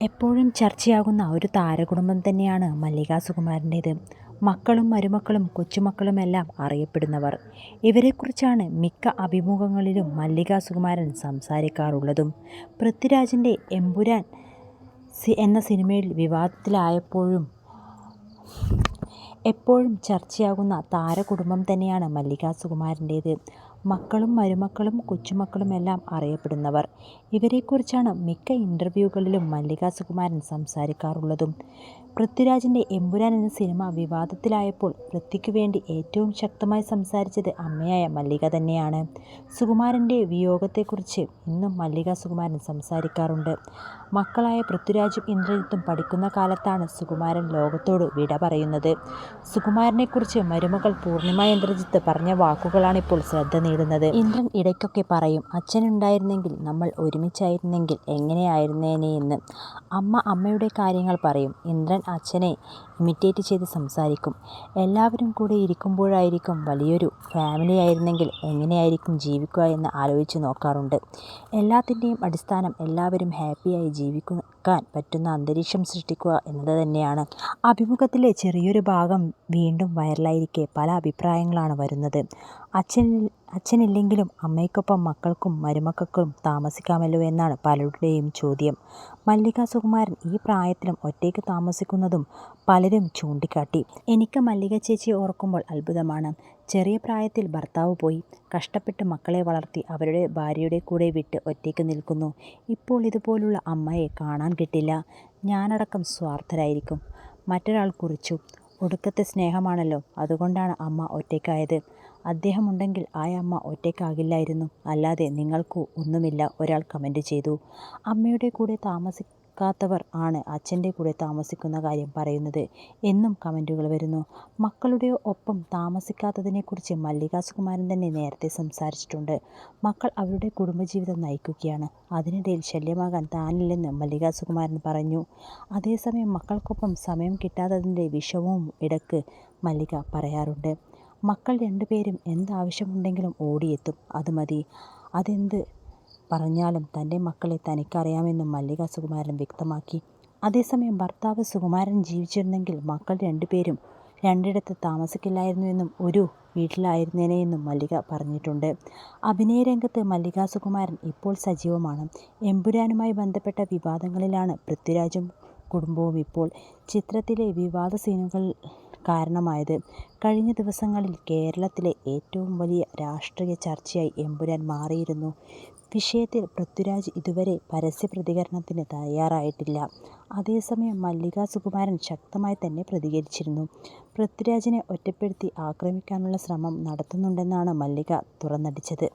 എപ്പോഴും ചർച്ചയാകുന്ന ഒരു താരകുടുംബം തന്നെയാണ് മല്ലിക സുകുമാരന്റേത്. മക്കളും മരുമക്കളും കൊച്ചുമക്കളുമെല്ലാം അറിയപ്പെടുന്നവർ. ഇവരെക്കുറിച്ചാണ് മിക്ക അഭിമുഖങ്ങളിലും മല്ലിക സുകുമാരൻ സംസാരിക്കാറുള്ളതും. പൃഥ്വിരാജിന്റെ എമ്പുരാൻ എന്ന സിനിമയിൽ വിവാദത്തിലായപ്പോഴും എപ്പോഴും ചർച്ചയാകുന്ന താരകുടുംബം തന്നെയാണ് മല്ലിക സുകുമാരന്റേത്. മക്കളും മരുമക്കളും കൊച്ചുമക്കളും എല്ലാം അറിയപ്പെടുന്നവർ. ഇവരെക്കുറിച്ചാണ് മിക്ക ഇന്റർവ്യൂകളിലും മല്ലിക സുകുമാരൻ സംസാരിക്കാറുള്ളതും. പൃഥ്വിരാജിന്റെ എമ്പുരാൻ എന്ന സിനിമ വിവാദത്തിലായപ്പോൾ പൃഥ്വിക്ക് വേണ്ടി ഏറ്റവും ശക്തമായി സംസാരിച്ചത് അമ്മയായ മല്ലിക തന്നെയാണ്. സുകുമാരന്റെ വിയോഗത്തെക്കുറിച്ച് ഇന്നും മല്ലിക സുകുമാരൻ സംസാരിക്കാറുണ്ട്. മക്കളായ പൃഥ്വിരാജും ഇന്ദ്രജിത്തും പഠിക്കുന്ന കാലത്താണ് സുകുമാരൻ ലോകത്തോട് വിട പറയുന്നത്. സുകുമാരനെക്കുറിച്ച് മരുമകൾ പൂർണിമ ഇന്ദ്രജിത്ത് പറഞ്ഞ വാക്കുകളാണിപ്പോൾ ശ്രദ്ധ നേടുന്നത്. ഇന്ദ്രൻ ഇടയ്ക്കൊക്കെ പറയും അച്ഛനുണ്ടായിരുന്നെങ്കിൽ നമ്മൾ ഒരുമിച്ചായിരുന്നെങ്കിൽ എങ്ങനെയായിരുന്നേനെ എന്ന് അമ്മ അമ്മയുടെ കാര്യങ്ങൾ പറയും. ഇന്ദ്രൻ അച്ഛനെ ഇമിറ്റേറ്റ് ചെയ്ത് സംസാരിക്കും. എല്ലാവരും കൂടെ ഇരിക്കുമ്പോഴായിരിക്കും വലിയൊരു ഫാമിലി ആയിരുന്നെങ്കിൽ എങ്ങനെയായിരിക്കും ജീവിക്കുക എന്ന് ആലോചിച്ച് നോക്കാറുണ്ട്. എല്ലാത്തിന്റെയും അടിസ്ഥാനം എല്ലാവരും ഹാപ്പിയായി ജീവിക്കാൻ പറ്റുന്ന അന്തരീക്ഷം സൃഷ്ടിക്കുക എന്നത് തന്നെയാണ്. അഭിമുഖത്തിലെ ചെറിയൊരു ഭാഗം വീണ്ടും വൈറലായിരിക്കെ പല അഭിപ്രായങ്ങളാണ് വരുന്നത്. അച്ഛനില്ലെങ്കിലും അമ്മയ്ക്കൊപ്പം മക്കൾക്കും മരുമക്കൾക്കും താമസിക്കാമല്ലോ എന്നാണ് പലരുടെയും ചോദ്യം. മല്ലിക സുകുമാരൻ ഈ പ്രായത്തിലും ഒറ്റയ്ക്ക് താമസിക്കുന്നതും പലരും ചൂണ്ടിക്കാട്ടി. എനിക്ക് മല്ലിക ചേച്ചിയെ ഓർക്കുമ്പോൾ അത്ഭുതമാണ്. ചെറിയ പ്രായത്തിൽ ഭർത്താവ് പോയി. കഷ്ടപ്പെട്ട് മക്കളെ വളർത്തി അവരുടെ ഭാര്യയുടെ കൂടെ വിട്ട് ഒറ്റയ്ക്ക് നിൽക്കുന്നു. ഇപ്പോൾ ഇതുപോലുള്ള അമ്മയെ കാണാൻ കിട്ടില്ല. ഞാനടക്കം സ്വാർത്ഥരായിരിക്കും. മറ്റൊരാൾ കുറിച്ചു. ഒടുക്കത്തെ സ്നേഹമാണല്ലോ അതുകൊണ്ടാണ് അമ്മ ഒറ്റയ്ക്കായത്. അദ്ദേഹമുണ്ടെങ്കിൽ ആ അമ്മ ഒറ്റയ്ക്കാകില്ലായിരുന്നു. അല്ലാതെ നിങ്ങൾക്കു ഒന്നുമില്ല ഒരാൾ കമന്റ് ചെയ്തു. അമ്മയുടെ കൂടെ താമസിക്കാത്തവർ ആണ് അച്ഛന്റെ കൂടെ താമസിക്കുന്ന കാര്യം പറയുന്നത് എന്നും കമന്റുകൾ വരുന്നു. മക്കളുടെ ഒപ്പം താമസിക്കാത്തതിനെക്കുറിച്ച് മല്ലിക സുകുമാരൻ തന്നെ നേരത്തെ സംസാരിച്ചിട്ടുണ്ട്. മക്കൾ അവരുടെ കുടുംബജീവിതം നയിക്കുകയാണ്. അതിനിടയിൽ ശല്യമാകാൻ താനില്ലെന്ന് മല്ലിക സുകുമാരൻ പറഞ്ഞു. അതേസമയം മക്കൾക്കൊപ്പം സമയം കിട്ടാത്തതിന്റെ വിഷമവും ഇടയ്ക്ക് മല്ലിക പറയാറുണ്ട്. മക്കൾ രണ്ടുപേരും എന്താവശ്യമുണ്ടെങ്കിലും ഓടിയെത്തും. അത് മതി. അതെന്ത് പറഞ്ഞാലും തന്റെ മക്കളെ തനിക്കറിയാമെന്നും മല്ലിക സുകുമാരൻ വ്യക്തമാക്കി. അതേസമയം ഭർത്താവ് സുകുമാരൻ ജീവിച്ചിരുന്നെങ്കിൽ മക്കൾ രണ്ടുപേരും രണ്ടിടത്ത് താമസിക്കില്ലായിരുന്നുവെന്നും ഒരു വീട്ടിലായിരുന്നേനെയെന്നും മല്ലിക പറഞ്ഞിട്ടുണ്ട്. അഭിനയ അഭിനയരംഗത്ത് മല്ലിക സുകുമാരൻ ഇപ്പോൾ സജീവമാണ്. എമ്പുരാനുമായി ബന്ധപ്പെട്ട വിവാദങ്ങളിലാണ് പൃഥ്വിരാജും കുടുംബവും ഇപ്പോൾ. ചിത്രത്തിലെ വിവാദ സീനുകൾ കാരണമായത്. കഴിഞ്ഞ ദിവസങ്ങളിൽ കേരളത്തിലെ ഏറ്റവും വലിയ രാഷ്ട്രീയ ചർച്ചയായി എമ്പുരാൻ മാറിയിരുന്നു. വിഷയത്തിൽ പൃഥ്വിരാജ് ഇതുവരെ പരസ്യ പ്രതികരണത്തിന് തയ്യാറായിട്ടില്ല. അതേസമയം മല്ലിക സുകുമാരൻ ശക്തമായി തന്നെ പ്രതികരിച്ചിരുന്നു. പൃഥ്വിരാജിനെ ഒറ്റപ്പെടുത്തി ആക്രമിക്കാനുള്ള ശ്രമം നടത്തുന്നുണ്ടെന്നാണ് മല്ലിക തുറന്നടിച്ചത്.